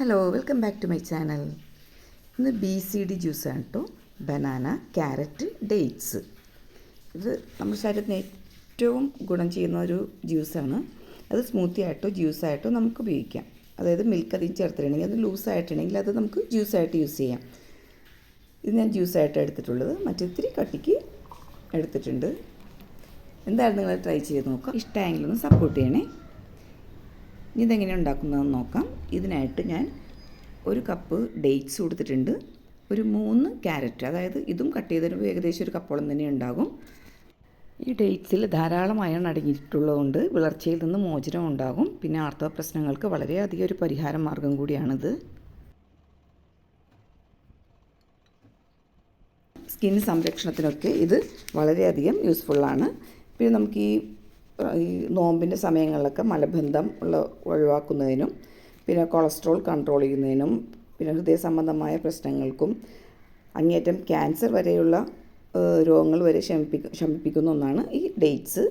Hello welcome back to my channel ഇന്ന് B C D ജ്യൂസാണ് കേട്ടോ ബനാന ക്യാരറ്റ് ഡേറ്റ്സ് ഇത് നമ്മുടെ ശരീരത്തിന് ഏറ്റവും ഗുണം ചെയ്യുന്ന ഒരു ജ്യൂസാണ് അത് സ്മൂത്തി ആയിട്ടോ ജ്യൂസായിട്ടോ നമുക്ക് ഉപയോഗിക്കാം. അതായത് മിൽക്ക് അതിൽ ചേർത്തിട്ടുണ്ടെങ്കിൽ അത് ലൂസായിട്ടുണ്ടെങ്കിൽ അത് നമുക്ക് ജ്യൂസായിട്ട് യൂസ് ചെയ്യാം. ഇത് ഞാൻ ജ്യൂസായിട്ട് എടുത്തിട്ടുള്ളത്. മറ്റിത്തിരി കട്ടിക്ക് എടുത്തിട്ടുണ്ട്. എന്തായാലും നിങ്ങൾ ട്രൈ ചെയ്ത് നോക്കാം. ഇഷ്ടമായെങ്കിലൊന്ന് സപ്പോർട്ട് ചെയ്യണേ. ഇനി ഇതെങ്ങനെ ഉണ്ടാക്കുന്നതെന്ന് നോക്കാം. ഇതിനായിട്ട് ഞാൻ ഒരു കപ്പ് ഡേറ്റ്സ് കൊടുത്തിട്ടുണ്ട്. ഒരു മൂന്ന് ക്യാരറ്റ് അതായത് ഇതും കട്ട് ചെയ്തതിന് ഏകദേശം ഒരു കപ്പോളം തന്നെ ഉണ്ടാകും. ഈ ഡേറ്റ്സിൽ ധാരാളം അയൺ അടങ്ങിയിട്ടുള്ളതുകൊണ്ട് വിളർച്ചയിൽ നിന്ന് മോചനം ഉണ്ടാകും. പിന്നെ ആർത്തവ പ്രശ്നങ്ങൾക്ക് വളരെയധികം ഒരു പരിഹാര മാർഗം കൂടിയാണിത്. സ്കിൻ സംരക്ഷണത്തിനൊക്കെ ഇത് വളരെയധികം യൂസ്ഫുള്ളാണ്. പിന്നെ നമുക്ക് ഈ ഈ നോമ്പിന്റെ സമയങ്ങളിലൊക്കെ മലബന്ധം ഉള്ള ഒഴിവാക്കുന്നതിനും പിന്നെ കൊളസ്ട്രോൾ കൺട്രോൾ ചെയ്യുന്നതിനും പിന്നെ ഹൃദയ സംബന്ധമായ പ്രശ്നങ്ങൾക്കും അങ്ങേറ്റം ക്യാൻസർ വരെയുള്ള രോഗങ്ങൾ വരെ ശമിപ്പിക്ക ശമിപ്പിക്കുന്ന ഒന്നാണ് ഈ ഡേറ്റ്സ്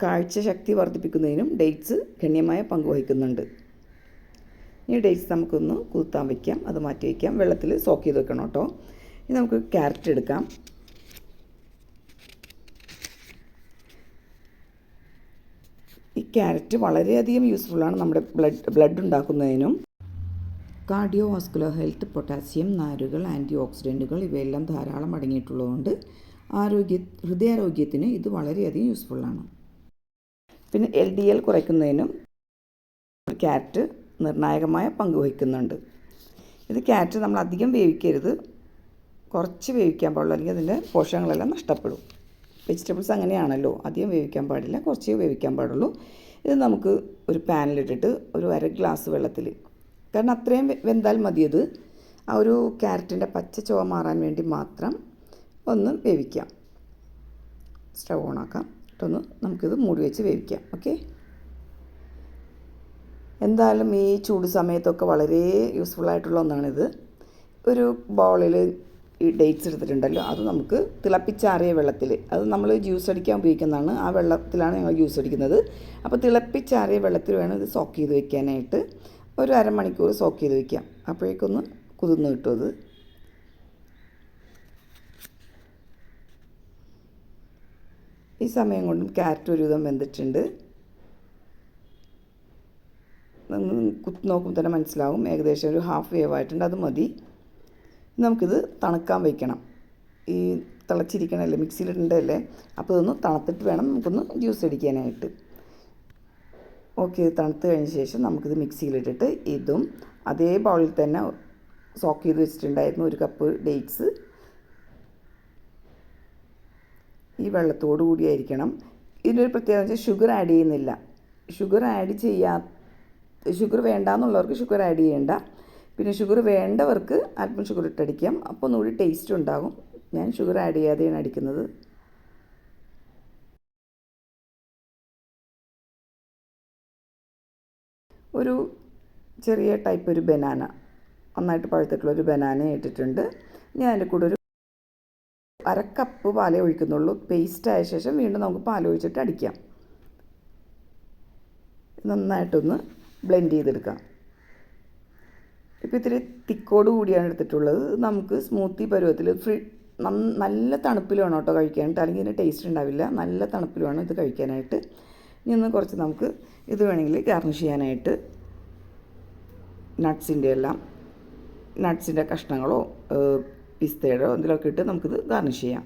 കാഴ്ച ശക്തി വർദ്ധിപ്പിക്കുന്നതിനും ഡേറ്റ്സ് ഗണ്യമായ പങ്ക് വഹിക്കുന്നുണ്ട്. ഈ ഡേറ്റ്സ് നമുക്കൊന്ന് കുത്താൻ വയ്ക്കാം അത് മാറ്റി വയ്ക്കാം. വെള്ളത്തിൽ സോക്ക് ചെയ്ത് വെക്കണം കേട്ടോ. ഇനി നമുക്ക് ക്യാരറ്റ് എടുക്കാം. ക്യാരറ്റ് വളരെയധികം ആണ് നമ്മുടെ ബ്ലഡ് ബ്ലഡ് ഉണ്ടാക്കുന്നതിനും. കാർഡിയോ വാസ്കുലർ ഹെൽത്ത് പൊട്ടാസ്യം നാരുകൾ ആന്റി ഓക്സിഡന്റുകൾ ഇവയെല്ലാം ധാരാളം അടങ്ങിയിട്ടുള്ളതുകൊണ്ട് ആരോഗ്യ ഹൃദയാരോഗ്യത്തിന് ഇത് വളരെയധികം യൂസ്ഫുള്ളാണ് പിന്നെ എൽ ഡി എൽ കുറയ്ക്കുന്നതിനും ക്യാരറ്റ് നിർണായകമായ പങ്ക് വഹിക്കുന്നുണ്ട്. ഇത് ക്യാരറ്റ് നമ്മൾ അധികം വേവിക്കരുത്. കുറച്ച് വേവിക്കാൻ പാടുള്ളൂ അല്ലെങ്കിൽ അതിന്റെ പോഷകങ്ങളെല്ലാം നഷ്ടപ്പെടും. വെജിറ്റബിൾസ് അങ്ങനെയാണല്ലോ അധികം വേവിക്കാൻ പാടില്ല കുറച്ചേ വേവിക്കാൻ പാടുള്ളൂ. ഇത് നമുക്ക് ഒരു പാനിലിട്ടിട്ട് ഒരു അര ഗ്ലാസ് വെള്ളത്തിൽ കാരണം അത്രയും വെന്താൽ മതിയത്. ആ ഒരു ക്യാരറ്റിന്റെ പച്ച ചുവ മാറാൻ വേണ്ടി മാത്രം ഒന്ന് വേവിക്കാം. സ്റ്റവ് ഓണാക്കാം ഇട്ടൊന്ന് നമുക്കിത് മൂടി വെച്ച് വേവിക്കാം. ഓക്കെ? എന്തായാലും ഈ ചൂട് സമയത്തൊക്കെ വളരെ യൂസ്ഫുൾ ആയിട്ടുള്ള ഒന്നാണിത്. ഒരു ബൗളിൽ ഈ ഡേറ്റ്സ് എടുത്തിട്ടുണ്ടല്ലോ അത് നമുക്ക് തിളപ്പിച്ചാറിയ വെള്ളത്തിൽ അത് നമ്മൾ ജ്യൂസ് അടിക്കാൻ ഉപയോഗിക്കുന്നതാണ്. ആ വെള്ളത്തിലാണ് ഞങ്ങൾ ജ്യൂസ് അടിക്കുന്നത്. അപ്പോൾ തിളപ്പിച്ചാറിയ വെള്ളത്തിൽ വേണം ഇത് സോക്ക് ചെയ്ത് വെക്കാനായിട്ട്. ഒരു അരമണിക്കൂർ സോക്ക് ചെയ്ത് വെക്കാം. അപ്പോഴേക്കൊന്ന് കുതിർന്ന് കിട്ടും അത്. ഈ സമയം കൊണ്ടും ക്യാരറ്റ് ഒരുവിധം വെന്തിട്ടുണ്ട്. കുത്തി നോക്കുമ്പോൾ തന്നെ മനസ്സിലാവും. ഏകദേശം ഒരു ഹാഫ് വേവ് ആയിട്ടുണ്ട് അത് മതി. നമുക്കിത് തണുക്കാൻ വയ്ക്കണം ഈ തിളച്ചിരിക്കണമല്ലേ മിക്സിയിലിടണ്ടല്ലേ? അപ്പോൾ ഇതൊന്ന് തണുത്തിട്ട് വേണം നമുക്കൊന്ന് ജ്യൂസ് അടിക്കാനായിട്ട്. ഓക്കെ തണുത്ത് കഴിഞ്ഞ ശേഷം നമുക്കിത് മിക്സിയിലിട്ടിട്ട് ഇതും അതേ ബൗളിൽ തന്നെ സോക്ക് ചെയ്ത് വെച്ചിട്ടുണ്ടായിരുന്നു ഒരു കപ്പ് ഡേറ്റ്സ് ഈ വെള്ളത്തോടു കൂടിയായിരിക്കണം ഇതിനൊരു പ്രത്യേകത വെച്ചാൽ ഷുഗർ ആഡ് ചെയ്യുന്നില്ല. ഷുഗർ ആഡ് ചെയ്യാ ഷുഗർ വേണ്ടാന്നുള്ളവർക്ക് ഷുഗർ ആഡ് ചെയ്യേണ്ട. പിന്നെ ഷുഗർ വേണ്ടവർക്ക് അല്പം ഷുഗർ ഇട്ടടിക്കാം. അപ്പോൾ ഒന്നുകൂടി ടേസ്റ്റ് ഉണ്ടാകും. ഞാൻ ഷുഗർ ആഡ് ചെയ്യാതെയാണ് അടിക്കുന്നത്. ഒരു ചെറിയ ടൈപ്പ് ഒരു ബനാന നന്നായിട്ട് പഴുത്തിട്ടുള്ള ഒരു ബനാന ഇട്ടിട്ടുണ്ട്. ഞാൻ അതിന്റെ കൂടെ ഒരു അരക്കപ്പ് കപ്പ് പാലേ ഒഴിക്കുന്നുള്ളൂ. പേസ്റ്റ് ആയ ശേഷം വീണ്ടും നമുക്ക് പാൽ ഒഴിച്ചിട്ട് അടിക്കാം. നന്നായിട്ടൊന്ന് ബ്ലെൻഡ് ചെയ്തെടുക്കാം. ഇപ്പോൾ ഇത്തിരി തിക്കോട് കൂടിയാണ് എടുത്തിട്ടുള്ളത്. നമുക്ക് സ്മൂത്തി പരുവത്തിൽ ഫ്രീ നല്ല തണുപ്പിൽ വേണം കേട്ടോ കഴിക്കാനായിട്ട്. അല്ലെങ്കിൽ ഇതിന് ടേസ്റ്റ് ഉണ്ടാവില്ല. നല്ല തണുപ്പിൽ വേണം ഇത് കഴിക്കാനായിട്ട്. ഇനി ഒന്ന് കുറച്ച് നമുക്ക് ഇത് വേണമെങ്കിൽ ഗാർണിഷ് ചെയ്യാനായിട്ട് നട്ട്സിന്റെ എല്ലാം നട്ട്സിന്റെ കഷ്ണങ്ങളോ പിസ്തയുടെയോ എന്തെങ്കിലുമൊക്കെ ഇട്ട് നമുക്കിത് ഗാർണിഷ് ചെയ്യാം.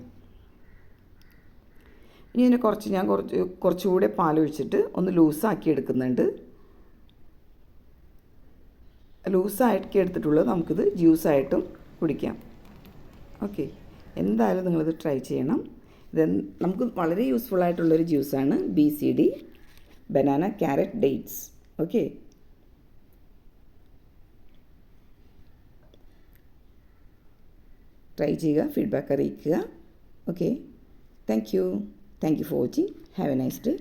ഇനി ഇതിനെ കുറച്ച് ഞാൻ കുറച്ച് കുറച്ചുകൂടെ പാലൊഴിച്ചിട്ട് ഒന്ന് ലൂസാക്കി എടുക്കുന്നുണ്ട്. ലൂസാക്കി എടുത്തിട്ടുള്ളത് നമുക്കിത് ജ്യൂസായിട്ടും കുടിക്കാം. ഓക്കെ. എന്തായാലും നിങ്ങളിത് ട്രൈ ചെയ്യണം. ഇത് നമുക്ക് വളരെ യൂസ്ഫുൾ ആയിട്ടുള്ളൊരു ജ്യൂസാണ് B C D banana carrot dates. Okay. Try ചെയ്യുക ഫീഡ്ബാക്ക് അറിയിക്കുക. Okay. Thank you. Thank you for watching. Have a nice day.